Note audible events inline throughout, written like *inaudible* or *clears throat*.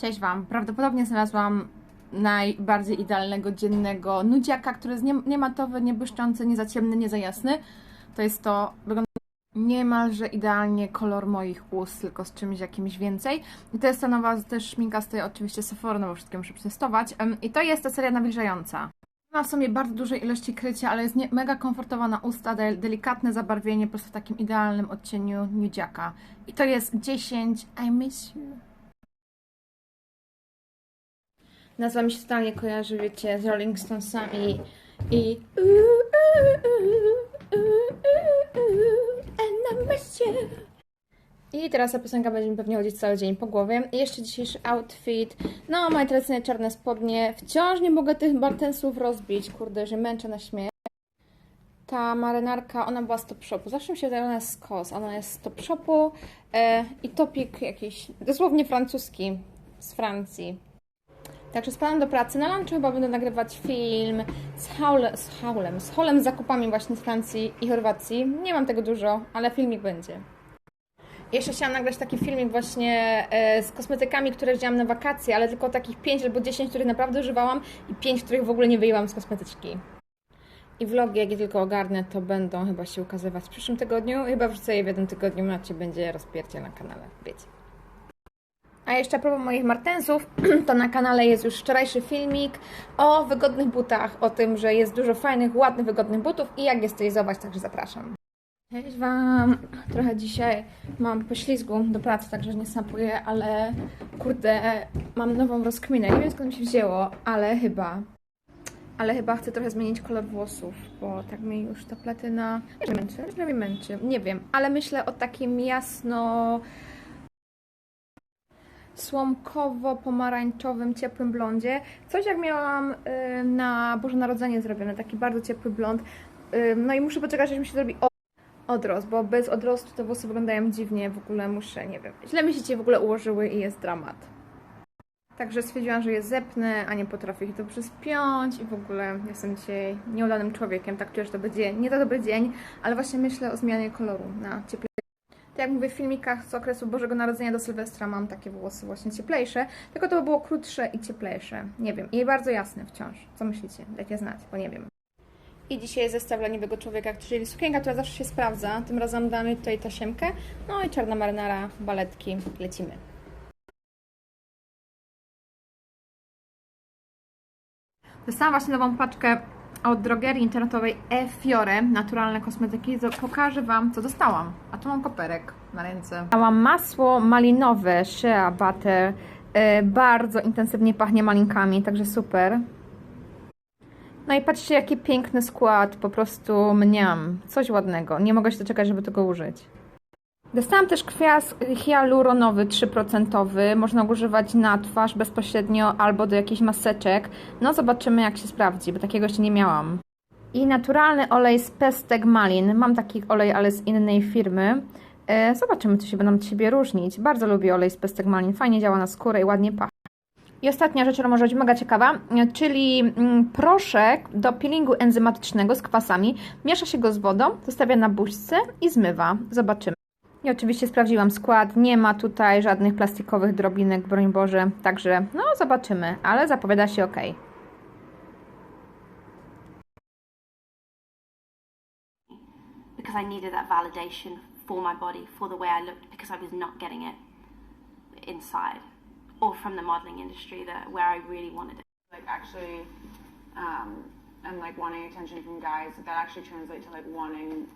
Cześć Wam. Prawdopodobnie znalazłam najbardziej idealnego dziennego nudziaka, który jest nie, niematowy, nie błyszczący, nie za ciemny, nie za jasny. To jest to, wygląda niemalże idealnie kolor moich ust, tylko z czymś jakimś więcej. I to jest ta nowa też szminka z tej oczywiście Sephora, no bo wszystkie muszę przetestować. I to jest ta seria nawilżająca. Ma w sobie bardzo dużej ilości krycia, ale jest nie, mega komfortowa na usta, delikatne zabarwienie, po prostu w takim idealnym odcieniu nudziaka. I to jest 10 I miss you. Nazwa mi się totalnie kojarzy, wiecie, z Rolling Stonesami i. I teraz ta piosenka będzie mi pewnie chodzić cały dzień po głowie. I jeszcze dzisiejszy outfit. No, moje tradycyjne czarne spodnie. Wciąż nie mogę tych bartensów rozbić. Kurde, że męczę na śmierć. Ta marynarka, ona była z Top Shopu. Zawsze mi się wydaje, ona jest z KOS. Ona jest z Top Shopu. E, I topik jakiś, dosłownie francuski, z Francji. Także spadam do pracy. Na lunchu chyba będę nagrywać film z, haule, z haulem, z holem z zakupami właśnie z Francji i Chorwacji. Nie mam tego dużo, ale filmik będzie. Jeszcze chciałam nagrać taki filmik właśnie e, z kosmetykami, które wzięłam na wakacje, ale tylko takich 5 albo 10, których naprawdę używałam i 5, których w ogóle nie wyjęłam z kosmetyczki. I vlogi, jak je tylko ogarnę, to będą chyba się ukazywać w przyszłym tygodniu. Chyba wrzucę je w jednym tygodniu, macie będzie rozpiercie na kanale, wiecie. A jeszcze a propos moich martensów, *clears throat* to na kanale jest już wczorajszy filmik o wygodnych butach, o tym, że jest dużo fajnych, ładnych, wygodnych butów i jak je stylizować, także zapraszam. Cześć Wam! Trochę dzisiaj mam poślizgu do pracy, także nie snapuję, ale kurde, mam nową rozkminę. Nie wiem skąd mi się wzięło, ale chyba, ale chyba chcę trochę zmienić kolor włosów, bo tak mi już ta platyna nie męczy, nie nie wiem, ale myślę o takim jasno słomkowo-pomarańczowym, ciepłym blondzie. Coś jak miałam y, na Boże Narodzenie zrobione, taki bardzo ciepły blond. Y, no i muszę poczekać, aż mi się zrobi odrost, bo bez odrostu te włosy wyglądają dziwnie. W ogóle muszę, nie wiem, źle mi się dzisiaj w ogóle ułożyły i jest dramat. Także stwierdziłam, że je zepnę, a nie potrafię ich dobrze spiąć i w ogóle jestem dzisiaj nieudanym człowiekiem. Tak czuję, że to będzie nie za dobry dzień, ale właśnie myślę o zmianie koloru na cieplej tak jak mówię w filmikach z okresu Bożego Narodzenia do Sylwestra mam takie włosy właśnie cieplejsze, tylko to by było krótsze i cieplejsze. Nie wiem. I bardzo jasne wciąż. Co myślicie? Dajcie znać, bo nie wiem. I dzisiaj jest zestaw leniwego człowieka, czyli sukienka, która zawsze się sprawdza. Tym razem damy tutaj tasiemkę. No i czarna marynara, baletki. Lecimy. Dostałam właśnie nową paczkę od drogerii internetowej e-Fiore, naturalne kosmetyki. Pokażę Wam, co dostałam. A tu mam koperek na ręce. Dałam masło malinowe Shea Butter. E, bardzo intensywnie pachnie malinkami, także super. No i patrzcie, jaki piękny skład, po prostu mniam. Coś ładnego. Nie mogę się doczekać, żeby tego użyć. Dostałam też kwiat hialuronowy 3%. Można go używać na twarz bezpośrednio albo do jakichś maseczek. No zobaczymy jak się sprawdzi, bo takiego jeszcze nie miałam. I naturalny olej z pestek malin. Mam taki olej, ale z innej firmy. E, zobaczymy, co się będą od siebie różnić. Bardzo lubię olej z pestek malin. Fajnie działa na skórę i ładnie pachnie. I ostatnia rzecz, która może być mega ciekawa, e, czyli mm, proszek do peelingu enzymatycznego z kwasami. Miesza się go z wodą, zostawia na buźce i zmywa. Zobaczymy. I oczywiście sprawdziłam skład, nie ma tutaj żadnych plastikowych drobinek, broń Boże, także no zobaczymy, ale zapowiada się ok. because I needed that validation for my body, for the way I looked, because I was not getting it inside or from the modeling industry that where I really wanted it. like actually um, and like wanting attention from guys that actually translate to like wanting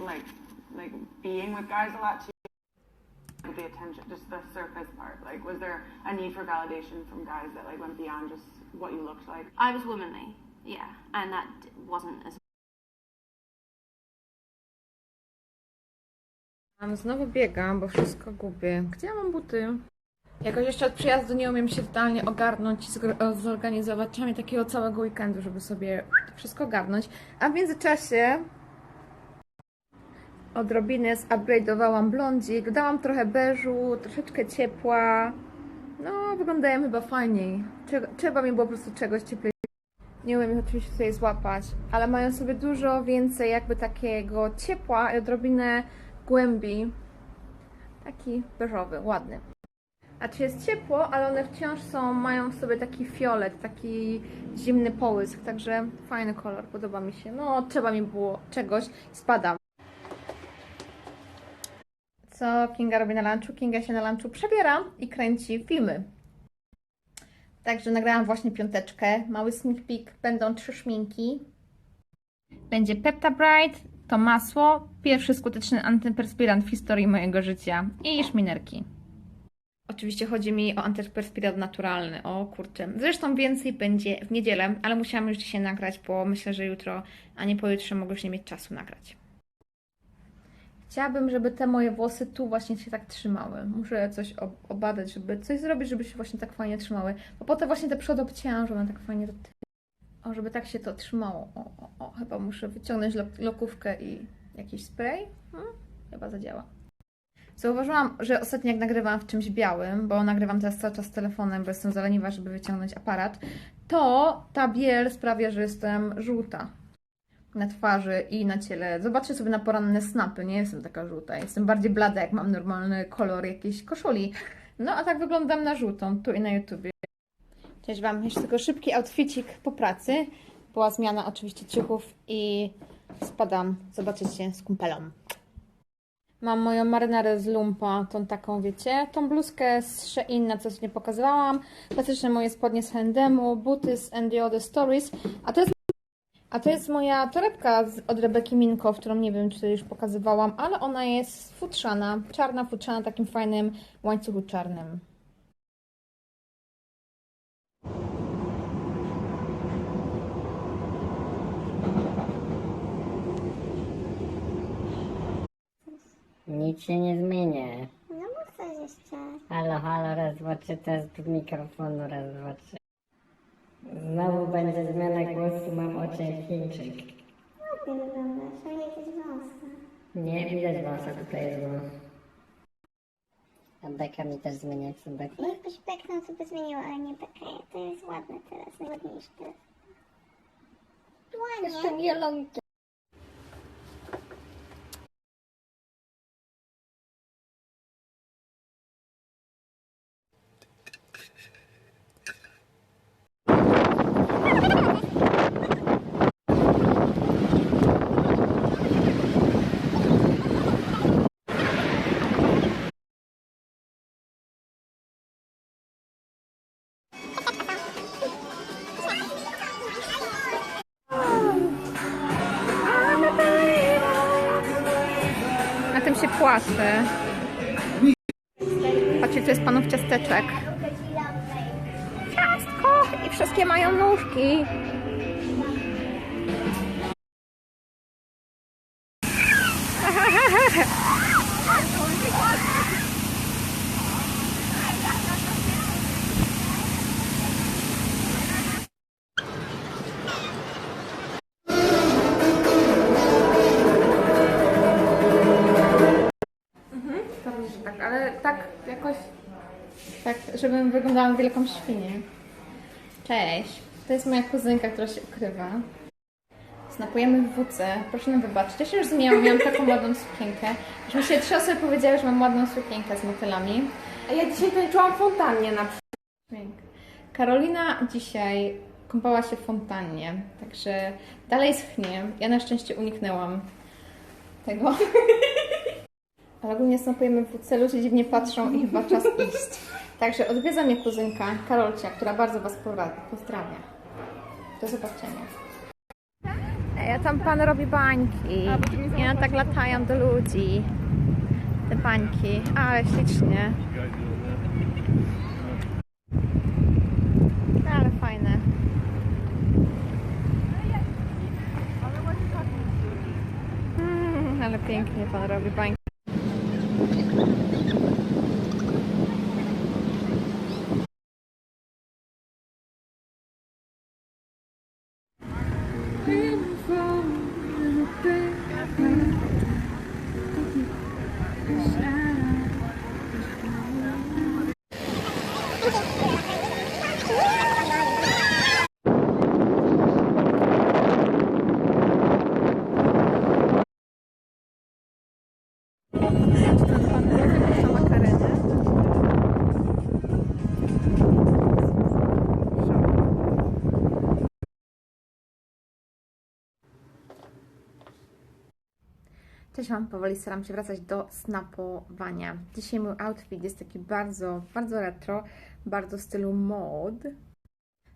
like like being with guys a lot too the attention just the surface part like was there a need for validation from guys that like went beyond just what you looked like I was womanly, yeah, and that wasn't as Mam znowu biegam, bo wszystko gubię. Gdzie ja mam buty? Jakoś jeszcze od przyjazdu nie umiem się totalnie ogarnąć i zorganizować. Trzeba mi takiego całego weekendu, żeby sobie wszystko ogarnąć. A w międzyczasie odrobinę zupgrade'owałam blondzik, dodałam trochę beżu, troszeczkę ciepła. No, wyglądają chyba fajniej. Trzeba, mi było po prostu czegoś cieplej. Nie umiem ich oczywiście tutaj złapać, ale mają sobie dużo więcej jakby takiego ciepła i odrobinę głębi. Taki beżowy, ładny. A czy jest ciepło, ale one wciąż są, mają w sobie taki fiolet, taki zimny połysk, także fajny kolor, podoba mi się. No, trzeba mi było czegoś, spadam. Co Kinga robi na lunchu? Kinga się na lunchu przebiera i kręci filmy. Także nagrałam właśnie piąteczkę, mały sneak peek, będą trzy szminki. Będzie Pepta Bright, to masło, pierwszy skuteczny antyperspirant w historii mojego życia i szminerki. Oczywiście chodzi mi o antyperspirant naturalny, o kurczę. Zresztą więcej będzie w niedzielę, ale musiałam już dzisiaj nagrać, bo myślę, że jutro, a nie pojutrze mogę już nie mieć czasu nagrać. Chciałabym, żeby te moje włosy tu właśnie się tak trzymały. Muszę coś ob- obadać, żeby coś zrobić, żeby się właśnie tak fajnie trzymały. Bo potem właśnie te przody obcięłam, żeby tak fajnie tyłu. O, żeby tak się to trzymało. O, o, o chyba muszę wyciągnąć lok- lokówkę i jakiś spray. Hmm, chyba zadziała. Zauważyłam, że ostatnio jak nagrywałam w czymś białym, bo nagrywam teraz cały czas telefonem, bo jestem zaleniwa, żeby wyciągnąć aparat, to ta biel sprawia, że jestem żółta na twarzy i na ciele. Zobaczcie sobie na poranne snapy, nie jestem taka żółta. Jestem bardziej blada, jak mam normalny kolor jakiejś koszuli. No a tak wyglądam na żółtą, tu i na YouTubie. Cześć Wam, jeszcze tylko szybki outficik po pracy. Była zmiana oczywiście ciuchów i spadam, zobaczycie, z kumpelą. Mam moją marynarę z lumpa, tą taką, wiecie, tą bluzkę z Shein, na co nie pokazywałam, klasyczne moje spodnie z H&M-u, buty z And The Other Stories, a to jest a to jest moja torebka z, od Rebeki Minko, którą nie wiem, czy już pokazywałam, ale ona jest futrzana, czarna futrzana, takim fajnym łańcuchu czarnym. Nic się nie zmienia. No bo coś jeszcze. Halo, halo, raz, dwa, trzy, test mikrofonu, raz, dwa, trzy. Znowu będzie zmiana głosu, mam oczy jak Chińczyk. Ładnie wyglądasz, a jakieś wąsy. Nie widać wąsa, tutaj jest wąs. A beka mi też zmienia, co beka. No jakbyś beknął, to by zmieniło, ale nie bekaję. To jest ładne teraz, najładniejsze teraz. Ładnie. jelonkiem. Płacze. Patrzcie, to jest panów ciasteczek. Ciastko! I wszystkie mają nóżki. Ale tak jakoś, tak, żebym wyglądała na wielką świnię. Cześć, to jest moja kuzynka, która się ukrywa. Snapujemy w WC, proszę nam wybaczyć. Ja się już zmieniałam, miałam taką *laughs* ładną sukienkę. Już mi się trzy osoby powiedziały, że mam ładną sukienkę z motylami. A ja dzisiaj tańczyłam w fontannie na przykład. Karolina dzisiaj kąpała się w fontannie, także dalej schnie. Ja na szczęście uniknęłam tego. *laughs* Ale ogólnie snapujemy w WC, ludzie dziwnie patrzą i chyba czas iść. Także odwiedza mnie kuzynka Karolcia, która bardzo Was pozdrawia. Do zobaczenia. Ej, a tam pan robi bańki. I one tak latają do ludzi. Te bańki. Ale ślicznie. Ale fajne. Mm, ale pięknie pan robi bańki. Cześć Wam, powoli staram się wracać do snapowania. Dzisiaj mój outfit jest taki bardzo, bardzo retro, bardzo w stylu mod.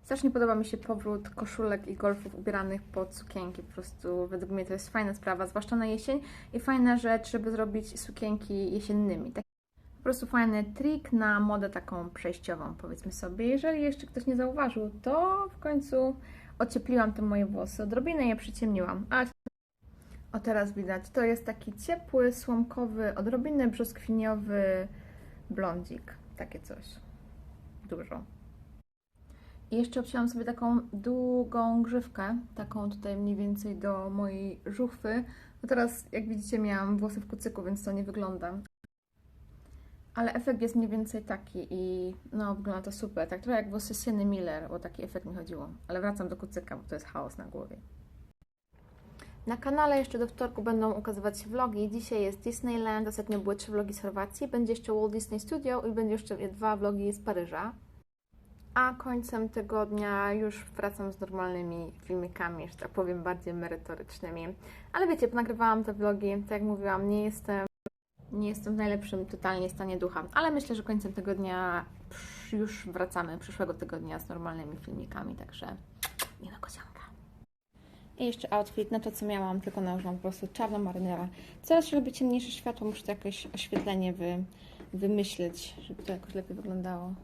Strasznie podoba mi się powrót koszulek i golfów ubieranych pod sukienki. Po prostu według mnie to jest fajna sprawa, zwłaszcza na jesień i fajna rzecz, żeby zrobić sukienki jesiennymi. Tak, po prostu fajny trik na modę taką przejściową, powiedzmy sobie. Jeżeli jeszcze ktoś nie zauważył, to w końcu ociepliłam te moje włosy, odrobinę je przyciemniłam, ale o teraz widać, to jest taki ciepły, słomkowy, odrobinę brzoskwiniowy blondzik. Takie coś. Dużo. I jeszcze obcięłam sobie taką długą grzywkę, taką tutaj mniej więcej do mojej żuchwy. No teraz, jak widzicie, miałam włosy w kucyku, więc to nie wygląda. Ale efekt jest mniej więcej taki i no, wygląda to super. Tak trochę jak włosy Sienny Miller, o taki efekt mi chodziło. Ale wracam do kucyka, bo to jest chaos na głowie. Na kanale jeszcze do wtorku będą ukazywać się vlogi. Dzisiaj jest Disneyland, ostatnio były trzy vlogi z Chorwacji, będzie jeszcze Walt Disney Studio i będzie jeszcze dwa vlogi z Paryża. A końcem tygodnia już wracam z normalnymi filmikami, że tak powiem, bardziej merytorycznymi. Ale wiecie, nagrywałam te vlogi, tak jak mówiłam, nie jestem, nie jestem w najlepszym totalnie stanie ducha, ale myślę, że końcem tygodnia już wracamy, przyszłego tygodnia z normalnymi filmikami, także nie ma kocianka. I jeszcze outfit na to, co miałam, tylko nałożyłam po prostu czarną marynera. Coraz się lubi ciemniejsze światło, muszę to jakieś oświetlenie wy, wymyśleć, żeby to jakoś lepiej wyglądało.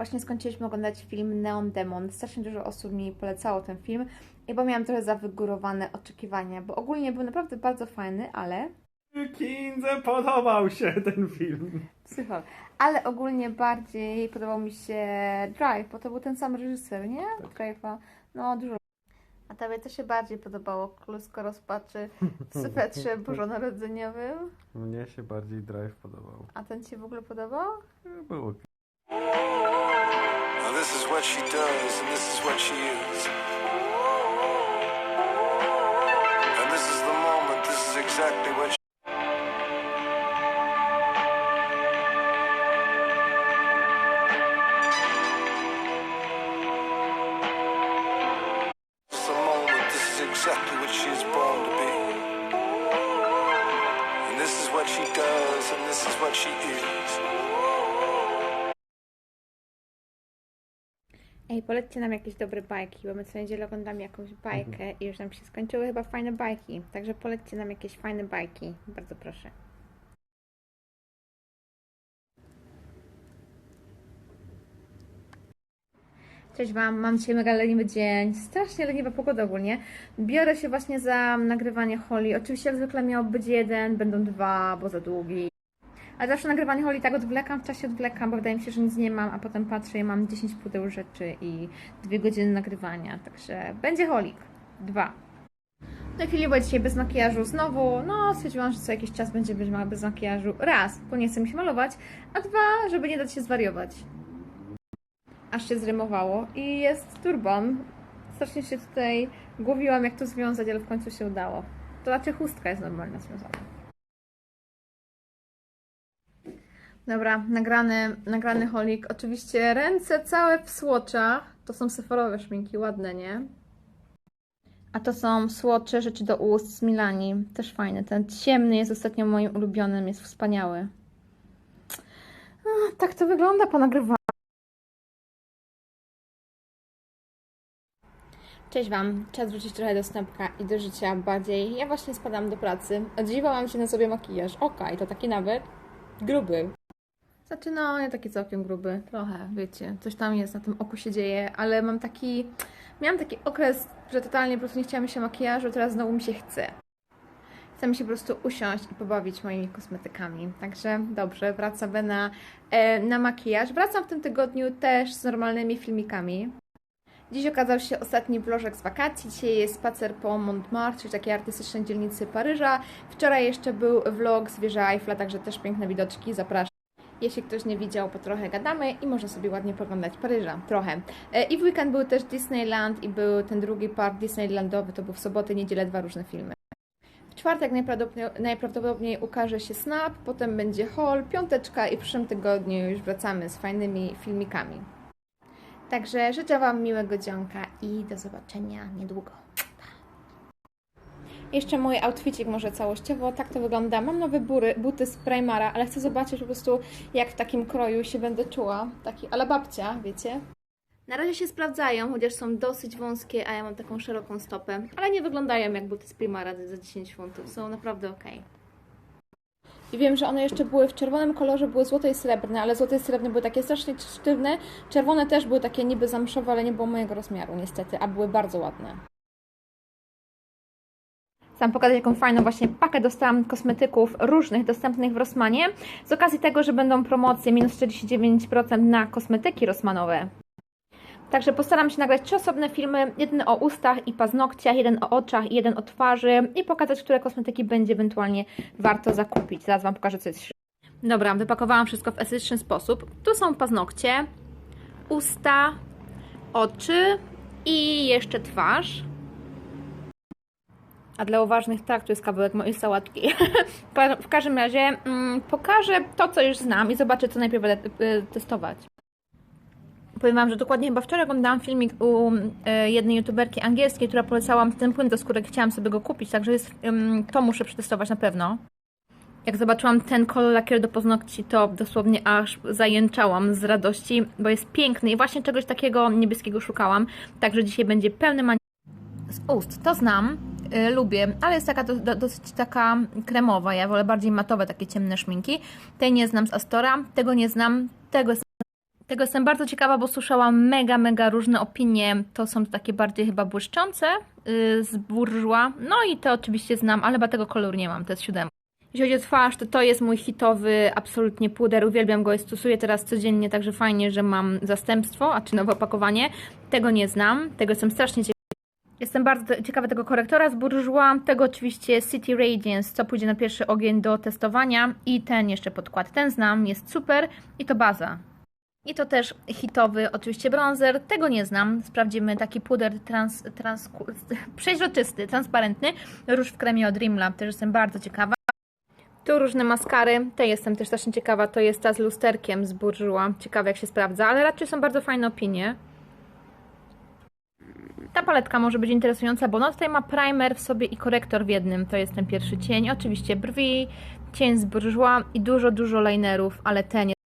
Właśnie skończyliśmy oglądać film Neon Demon. Strasznie dużo osób mi polecało ten film i bo miałam trochę zawygórowane oczekiwania, bo ogólnie był naprawdę bardzo fajny, ale Kindze podobał się ten film. psychol. Ale ogólnie bardziej podobał mi się Drive, bo to był ten sam reżyser, nie? Drive'a. No, dużo. A tobie to się bardziej podobało Klusko rozpaczy w *laughs* swetrze bożonarodzeniowym? Mnie się bardziej Drive podobał. A ten ci w ogóle podobał? Było Now this is what she does, and this is what she is. And this is the moment, this is exactly what polećcie nam jakieś dobre bajki, bo my co niedzielę oglądamy jakąś bajkę i już nam się skończyły chyba fajne bajki. Także polećcie nam jakieś fajne bajki. Bardzo proszę. Cześć Wam, mam dzisiaj mega leniwy dzień, strasznie leniwa pogoda ogólnie. Biorę się właśnie za nagrywanie holi. Oczywiście jak zwykle miał być jeden, będą dwa, bo za długi. Ale zawsze nagrywanie holi tak odwlekam, w czasie odwlekam, bo wydaje mi się, że nic nie mam, a potem patrzę i mam 10 pudeł rzeczy i dwie godziny nagrywania, także będzie holik. Dwa. W tej chwili była dzisiaj bez makijażu znowu, no stwierdziłam, że co jakiś czas będzie być mała bez makijażu. Raz, bo nie chce mi się malować, a dwa, żeby nie dać się zwariować. Aż się zrymowało i jest turban. Strasznie się tutaj głowiłam, jak to związać, ale w końcu się udało. To znaczy chustka jest normalna związana. Dobra, nagrany, nagrany holik. Oczywiście ręce całe w słoczach. To są seforowe szminki, ładne, nie? A to są słocze, rzeczy do ust z Milani. Też fajne. Ten ciemny jest ostatnio moim ulubionym, jest wspaniały. A, tak to wygląda po nagrywaniu. Cześć Wam, czas wrócić trochę do snapka i do życia bardziej. Ja właśnie spadam do pracy. Odziwałam się na sobie makijaż. Okej, to taki nawet gruby. Znaczy, no, nie taki całkiem gruby, trochę, wiecie, coś tam jest, na tym oku się dzieje, ale mam taki, miałam taki okres, że totalnie po prostu nie chciałam się makijażu, teraz znowu mi się chce. Chcę mi się po prostu usiąść i pobawić moimi kosmetykami. Także dobrze, wracamy na, e, na makijaż. Wracam w tym tygodniu też z normalnymi filmikami. Dziś okazał się ostatni vlożek z wakacji. Dzisiaj jest spacer po Montmartre, czyli takiej artystycznej dzielnicy Paryża. Wczoraj jeszcze był vlog z wieży Eiffla, także też piękne widoczki. Zapraszam. Jeśli ktoś nie widział, po trochę gadamy i można sobie ładnie poglądać Paryża. Trochę. E, I w weekend był też Disneyland i był ten drugi park Disneylandowy, to był w sobotę, niedzielę, dwa różne filmy. czwartek najprawdopodobniej, najprawdopodobniej ukaże się Snap, potem będzie haul, piąteczka i w przyszłym tygodniu już wracamy z fajnymi filmikami. Także życzę Wam miłego dzionka i do zobaczenia niedługo. Jeszcze mój outfitik może całościowo, tak to wygląda. Mam nowe bury, buty z Primara, ale chcę zobaczyć po prostu jak w takim kroju się będę czuła. Taki ala babcia, wiecie? Na razie się sprawdzają, chociaż są dosyć wąskie, a ja mam taką szeroką stopę, ale nie wyglądają jak buty z Primara za 10 funtów. Są naprawdę ok. I wiem, że one jeszcze były w czerwonym kolorze, były złote i srebrne, ale złote i srebrne były takie strasznie sztywne. Czerwone też były takie niby zamszowe, ale nie było mojego rozmiaru niestety, a były bardzo ładne. Chciałam pokazać, jaką fajną właśnie pakę dostałam kosmetyków różnych, dostępnych w Rossmanie. Z okazji tego, że będą promocje minus 49% na kosmetyki Rossmanowe. Także postaram się nagrać trzy osobne filmy, jeden o ustach i paznokciach, jeden o oczach i jeden o twarzy i pokazać, które kosmetyki będzie ewentualnie warto zakupić. Zaraz Wam pokażę, co jest. Dobra, wypakowałam wszystko w estetyczny sposób. Tu są paznokcie, usta, oczy i jeszcze twarz. A dla uważnych tak, tu jest kawałek mojej sałatki. *laughs* w każdym razie mm, pokażę to, co już znam i zobaczę, co najpierw będę y, testować. Powiem Wam, że dokładnie chyba wczoraj oglądałam filmik u y, jednej youtuberki angielskiej, która polecała ten płyn do skórek, chciałam sobie go kupić, także jest, to muszę przetestować na pewno. Jak zobaczyłam ten kolor lakieru do paznokci, to dosłownie aż zajęczałam z radości, bo jest piękny i właśnie czegoś takiego niebieskiego szukałam, także dzisiaj będzie pełny man z ust. To znam, lubię, ale jest taka do, do, dosyć taka kremowa. Ja wolę bardziej matowe, takie ciemne szminki. Tej nie znam z Astora, tego nie znam, tego jest tego jestem bardzo ciekawa, bo słyszałam mega, mega różne opinie. To są takie bardziej chyba błyszczące yy, z burżła. No i to oczywiście znam, ale chyba tego koloru nie mam, to jest siódemka. Jeśli chodzi o twarz, to to jest mój hitowy absolutnie puder. Uwielbiam go i stosuję teraz codziennie, także fajnie, że mam zastępstwo, a czy nowe opakowanie. Tego nie znam, tego jestem strasznie ciekawa. Jestem bardzo ciekawa tego korektora. Z Bourjois, tego oczywiście City Radiance, co pójdzie na pierwszy ogień do testowania. I ten jeszcze podkład, ten znam, jest super. I to baza. I to też hitowy oczywiście bronzer, tego nie znam, sprawdzimy taki puder trans, trans, *laughs* przeźroczysty, transparentny, róż w kremie od Dreamlab, też jestem bardzo ciekawa. Tu różne maskary, te jestem też strasznie ciekawa, to jest ta z lusterkiem z Bourjois, ciekawe jak się sprawdza, ale raczej są bardzo fajne opinie. Ta paletka może być interesująca, bo ona tutaj ma primer w sobie i korektor w jednym. To jest ten pierwszy cień. Oczywiście brwi, cień z Bourjois i dużo, dużo linerów, ale ten jest...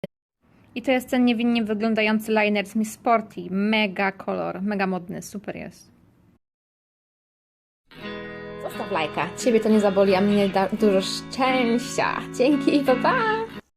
I to jest ten niewinnie wyglądający liner z Miss Sporty. Mega kolor, mega modny, super jest. Zostaw lajka. Ciebie to nie zaboli, a mnie da dużo szczęścia. Dzięki, pa pa!